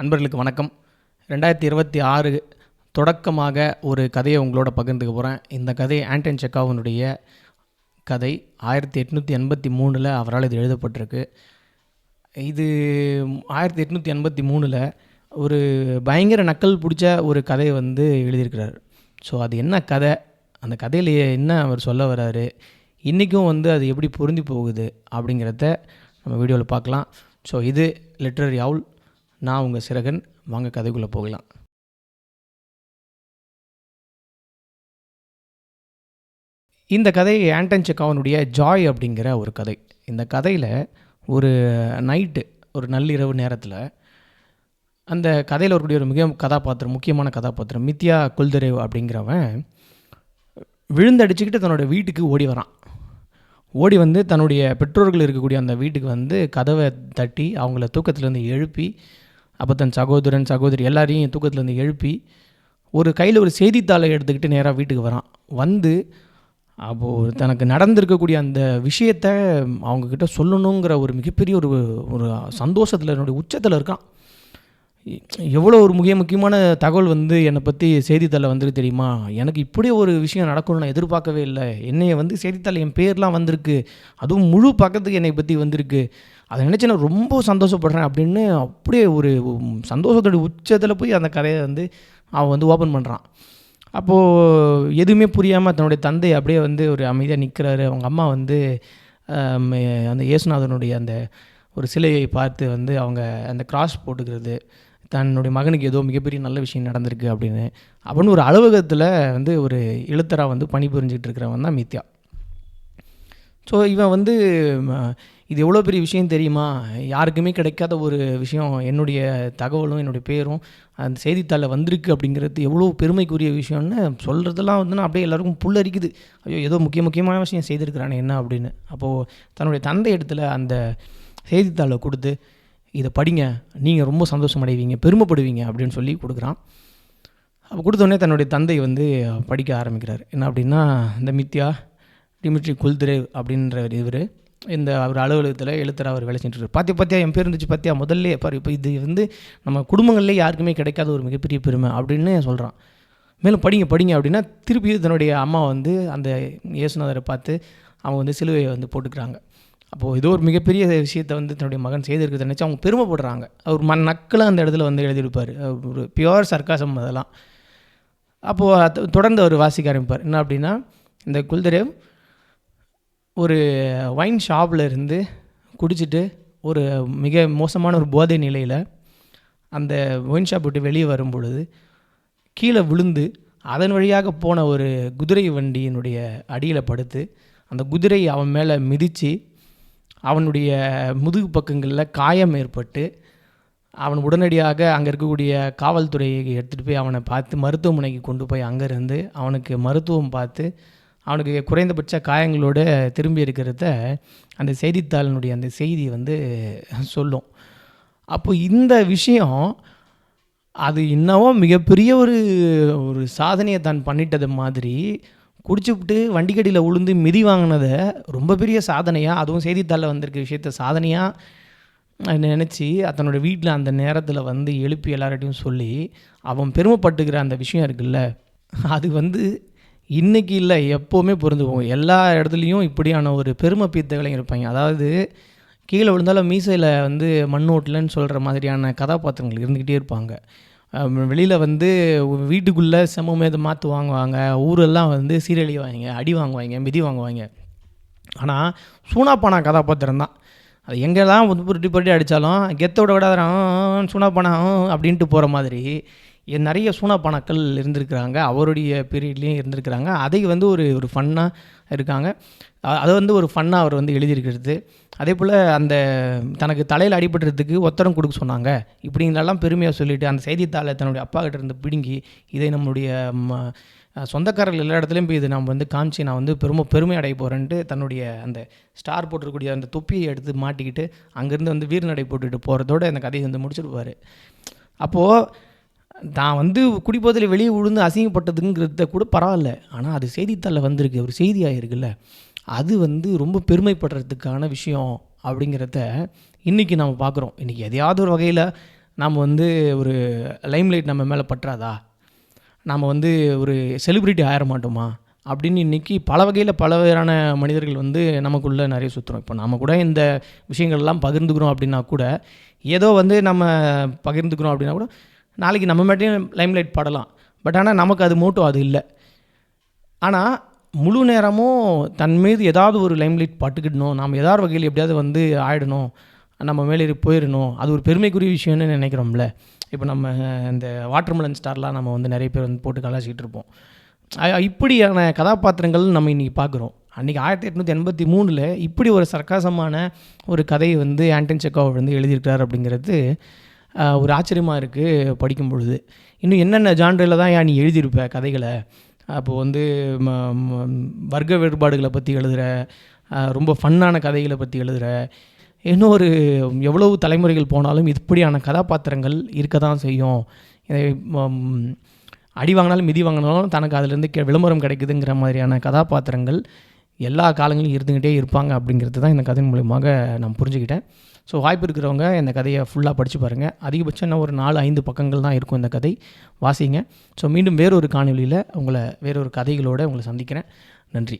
அன்பர்களுக்கு வணக்கம். ரெண்டாயிரத்தி இருபத்தி ஆறு தொடக்கமாக ஒரு கதையை உங்களோட பகிர்ந்துக்க போகிறேன் இந்த கதை ஆண்டன் செக்காவினுடைய கதை. ஆயிரத்தி எட்நூற்றி எண்பத்தி மூணில் அவரால் இது எழுதப்பட்டிருக்கு. இது ஆயிரத்தி எட்நூற்றி எண்பத்தி மூணில் ஒரு பயங்கர நக்கல் பிடிச்ச ஒரு கதையை வந்து எழுதியிருக்கிறார். ஸோ அது என்ன கதை? அந்த கதையில் என்ன அவர் சொல்ல வர்றாரு இன்றைக்கும் வந்து அது எப்படி பொருந்தி போகுது அப்படிங்கிறத நம்ம வீடியோவில் பார்க்கலாம். ஸோ இது லிட்ரரி அவுல் நான் உங்கள் சிறகன். வாங்க கதைக்குள்ளே போகலாம். இந்த கதை ஆண்டன் செக்காவனுடைய ஜாய் அப்படிங்கிற ஒரு கதை. இந்த கதையில் ஒரு நைட்டு ஒரு நள்ளிரவு நேரத்தில் அந்த கதையில் வரக்கூடிய ஒரு மிக கதாபாத்திரம் முக்கியமான கதாபாத்திரம் மித்யா குல்தரேவ் அப்படிங்கிறவன் விழுந்தடிச்சுக்கிட்டு தன்னோட வீட்டுக்கு ஓடி வரான். ஓடி வந்து தன்னுடைய பெற்றோர்கள் இருக்கக்கூடிய அந்த வீட்டுக்கு வந்து கதவை தட்டி அவங்கள தூக்கத்துலேருந்து எழுப்பி அப்போ தன் சகோதரன் சகோதரி எல்லாரையும் தூக்கத்துலேருந்து எழுப்பி ஒரு கையில் ஒரு செய்தித்தாளை எடுத்துக்கிட்டு நேராக வீட்டுக்கு வரான். வந்து அப்போது தனக்கு நடந்திருக்கக்கூடிய அந்த விஷயத்தை அவங்கக்கிட்ட சொல்லணுங்கிற ஒரு மிகப்பெரிய ஒரு ஒரு சந்தோஷத்தில் என்னுடைய உச்சத்தில் இருக்கான். எவ்வளோ ஒரு முக்கிய முக்கியமான தகவல் வந்து என்னை பற்றி செய்தித்தாளில் வந்துருக்கு தெரியுமா? எனக்கு இப்படி ஒரு விஷயம் நடக்கும்னு நான் எதிர்பார்க்கவே இல்லை. என்னையை வந்து செய்தித்தாள் என் பேர்லாம் வந்திருக்கு. அதுவும் முழு பக்கத்துக்கு என்னை பற்றி வந்திருக்கு. அதை நினச்சி நான் ரொம்ப சந்தோஷப்படுறேன் அப்படின்னு அப்படியே ஒரு சந்தோஷத்தோட உச்சத்தில் போய் அந்த கதையை வந்து அவன் வந்து ஓப்பன் பண்ணுறான் அப்போது எதுவுமே புரியாமல் தன்னுடைய தந்தை அப்படியே வந்து ஒரு அமைதியாக நிற்கிறாரு அவங்க அம்மா வந்து அந்த இயேசுநாதனுடைய அந்த ஒரு சிலையை பார்த்து வந்து அவங்க அந்த கிராஸ் போட்டுக்கிறது. தன்னுடைய மகனுக்கு ஏதோ மிகப்பெரிய நல்ல விஷயம் நடந்திருக்கு அப்படின்னு. அப்படின்னு ஒரு அலுவலகத்தில் வந்து ஒரு எழுத்தராக வந்து பணிபுரிஞ்சிக்கிட்டு இருக்கிறவன் தான் மித்யா. ஸோ இவன் வந்து இது எவ்வளோ பெரிய விஷயம் தெரியுமா? யாருக்குமே கிடைக்காத ஒரு விஷயம். என்னுடைய தகவலும் என்னுடைய பேரும் அந்த செய்தித்தாளில் வந்திருக்கு அப்படிங்கிறது எவ்வளோ பெருமைக்குரிய விஷயம்னு சொல்கிறதெல்லாம் வந்து நான் அப்படியே எல்லாருக்கும் புல்லரிக்குது. ஐயோ ஏதோ முக்கிய முக்கியமான விஷயம் செய்திருக்கிறானே என்ன அப்படின்னு. அப்போது தன்னுடைய தந்தை இடத்துல அந்த செய்தித்தாளை கொடுத்து இதை படிங்க நீங்கள் ரொம்ப சந்தோஷம் அடைவீங்க பெருமைப்படுவீங்க அப்படின்னு சொல்லி கொடுக்குறான். அப்போ கொடுத்தோடனே தன்னுடைய தந்தை வந்து படிக்க ஆரம்பிக்கிறார். என்ன அப்படின்னா இந்த மித்யா டிமிட்ரி குல்திரேவ் அப்படின்ற இவர் இந்த அவர் அலுவலகத்தில் எழுத்தராக அவர் வேலை செஞ்சுட்டு பார்த்தியா பார்த்தியா என் பேர் இருந்துச்சு பார்த்தியா முதல்ல பாரு இப்போ இது வந்து நம்ம குடும்பங்கள்லேயே யாருக்குமே கிடைக்காத ஒரு மிகப்பெரிய பெருமை அப்படின்னு சொல்கிறான் மேலும் படிங்க படிங்க அப்படின்னா திருப்பி தன்னுடைய அம்மா வந்து அந்த இயேசுநாதரை பார்த்து அவங்க வந்து சிலுவையை வந்து போட்டுக்கிறாங்க. அப்போது ஏதோ ஒரு மிகப்பெரிய விஷயத்தை வந்து தன்னுடைய மகன் செய்திருக்கிறத நினச்சி அவங்க பெருமைப்படுறாங்க. அவர் மண் நக்கலாக அந்த இடத்துல வந்து எழுதியிருப்பார். ஒரு பியோர் சர்க்காசம் அதெல்லாம். அப்போது தொடர்ந்து அவர் வாசிக்க ஆரம்பிப்பார். என்ன அப்படின்னா இந்த குல்தரேவ் ஒரு ஒயின் ஷாப்பில் இருந்து குடிச்சிட்டு ஒரு மிக மோசமான ஒரு போதை நிலையில் அந்த ஒயின் ஷாப் விட்டு வெளியே வரும் பொழுது கீழே விழுந்து அதன் வழியாக போன ஒரு குதிரை வண்டியினுடைய அடியில் படுத்து அந்த குதிரை அவன் மேலே மிதித்து அவனுடைய முதுகு பக்கங்களில் காயம் ஏற்பட்டு அவன் உடனடியாக அங்கே இருக்கக்கூடிய காவல்துறையை எடுத்துகிட்டு போய் அவனை பார்த்து மருத்துவமனைக்கு கொண்டு போய் அங்கேருந்து அவனுக்கு மருத்துவம் பார்த்து அவனுக்கு குறைந்தபட்ச காயங்களோடு திரும்பி இருக்கிறத அந்த செய்தித்தாளினுடைய அந்த செய்தி வந்து சொல்லும். அப்போ இந்த விஷயம் அது இன்னமும் மிகப்பெரிய ஒரு ஒரு சாதனையை தான் பண்ணிட்டது மாதிரி குடிச்சுவிட்டு வண்டிக்கடியில் உளுந்து மிதி வாங்கினதை ரொம்ப பெரிய சாதனையாக அதுவும் செய்தித்தாளில் வந்திருக்க விஷயத்த சாதனையாக நினச்சி தன்னோட வீட்டில் அந்த நேரத்தில் வந்து எழுப்பி எல்லார்ட்டையும் சொல்லி அவன் பெருமைப்பட்டுக்கிற அந்த விஷயம் இருக்குல்ல அது வந்து இன்றைக்கி இல்லை எப்போவுமே பொருந்து போகும். எல்லா இடத்துலையும் இப்படியான ஒரு பெருமை பீத்தகளையும் இருப்பாங்க. அதாவது கீழே விழுந்தாலும் மீசையில் வந்து மண் ஓட்டலன்னு சொல்கிற மாதிரியான கதாபாத்திரங்கள் இருந்துக்கிட்டே இருப்பாங்க. வெளியில் வந்து வீட்டுக்குள்ளே செமமேது மாற்று வாங்குவாங்க. ஊரெல்லாம் வந்து சீரழிவாங்க அடி வாங்குவாங்க மிதி வாங்குவாங்க. ஆனால் சூனாப்பானா கதாபாத்திரம் தான். அது எங்கெல்லாம் வந்து புரட்டி புரட்டி அடித்தாலும் கெத்தோட விடாதான் சூனாப்பானா அப்படின்ட்டு போகிற மாதிரி நிறைய சூனாப்பானாக்கள் இருந்திருக்கிறாங்க. அவருடைய பீரியட்லேயும் இருந்திருக்கிறாங்க. அதை வந்து ஒரு ஒரு ஃபன்னாக இருக்காங்க. அதை வந்து ஒரு ஃபன்னாக அவர் வந்து எழுதியிருக்கிறது. அதே போல் அந்த தனக்கு தலையில் அடிபட்டுறதுக்கு ஒத்தரம் கொடுக்க சொன்னாங்க. இப்படிங்களெல்லாம் பெருமையாக சொல்லிவிட்டு அந்த செய்தித்தாளை தன்னுடைய அப்பா கிட்ட இருந்து பிடுங்கி இதை நம்மளுடைய ம, சொந்தக்காரர்கள் எல்லா இடத்துலையும் போய் இது நம்ம வந்து காமிச்சு நான் வந்து பெருமை பெருமை அடைய போகிறேன்ட்டு தன்னுடைய அந்த ஸ்டார் போட்டிருக்கக்கூடிய அந்த தொப்பியை எடுத்து மாட்டிக்கிட்டு அங்கேருந்து வந்து வீரநடை போட்டுட்டு போகிறதோட அந்த கதையை வந்து முடிச்சிருப்பார். அப்போது தான் வந்து குடிப்போதில் வெளியே விழுந்து அசிங்கப்பட்டதுங்கிறத கூட பரவாயில்ல. ஆனால் அது செய்தித்தாளில் வந்திருக்கு. ஒரு செய்தியாக இருக்குல்ல அது வந்து ரொம்ப பெருமைப்படுறதுக்கான விஷயம் அப்படிங்கிறத இன்றைக்கி நம்ம பார்க்குறோம். இன்றைக்கி எதையாவது ஒரு வகையில் நாம் வந்து ஒரு லைம்லைட் நம்ம மேலே பற்றாதா? நாம் வந்து ஒரு செலிப்ரிட்டி ஆயிட மாட்டோமா? அப்படின்னு இன்றைக்கி பல வகையில் பல வகையான மனிதர்கள் வந்து நமக்குள்ளே நிறைய சுற்றுறோம் இப்போ நம்ம கூட இந்த விஷயங்கள்லாம் பகிர்ந்துக்கிறோம் அப்படின்னா கூட ஏதோ வந்து நம்ம பகிர்ந்துக்கிறோம் அப்படின்னா கூட நாளைக்கு நம்ம மட்டும் லைம்லைட் படலாம். பட் ஆனால் நமக்கு அது மோட்டோ அது இல்லை. ஆனால் முழு நேரமும் தன் மீது ஏதாவது ஒரு லைம்லைட் பட்டுக்கிடணும். நாம் ஏதாவது வகையில் எப்படியாவது வந்து ஆயிடணும். நம்ம மேலே போயிடணும். அது ஒரு பெருமைக்குரிய விஷயம்னு நினைக்கிறோம்ல. இப்போ நம்ம இந்த வாட்டர்மெலன் ஸ்டார்லாம் நம்ம வந்து நிறைய பேர் வந்து போட்டு கலாச்சிக்கிட்டு இருப்போம். இப்படியான கதாபாத்திரங்கள் நம்ம இன்றைக்கி பார்க்குறோம். அன்றைக்கி ஆயிரத்தி எட்நூற்றி எண்பத்தி மூணில் இப்படி ஒரு சர்க்காசமான ஒரு கதையை வந்து ஆண்டன் செக்காவ் வந்து எழுதியிருக்கிறார் அப்படிங்கிறது ஒரு ஆச்சரியமாக இருக்குது படிக்கும் பொழுது இன்னும் என்னென்ன ஜான்ரில் தான் ஏன் நீ எழுதியிருப்ப கதைகளை? அப்போ வந்து ம- வர்க்க வேறுபாடுகளை பற்றி எழுதுகிற ரொம்ப ஃபன்னான கதைகளை பற்றி எழுதுகிற இன்னொரு ஒரு எவ்வளவு தலைமுறைகள் போனாலும் இப்படியான கதாபாத்திரங்கள் இருக்க தான் செய்யும். இதை அடி வாங்கினாலும் மிதி வாங்கினாலும் தனக்கு அதுலேருந்து கே விளம்பரம் கிடைக்குதுங்கிற மாதிரியான கதாபாத்திரங்கள் எல்லா காலங்களிலும் இருந்துக்கிட்டே இருப்பாங்க அப்படிங்கிறது தான் இந்த கதையின் மூலியமாக நான் புரிஞ்சுக்கிட்டேன். ஸோ வாய்ப்பு இருக்கிறவங்க இந்த கதையை ஃபுல்லாக படித்து பாருங்கள் அதிகபட்சம் என்ன ஒரு நாலு ஐந்து பக்கங்கள் தான் இருக்கும் இந்த கதை. வாசிங்க. ஸோ மீண்டும் வேறொரு காணொலியில் உங்களை வேறொரு கதைகளோடு உங்களை சந்திக்கிறேன். நன்றி.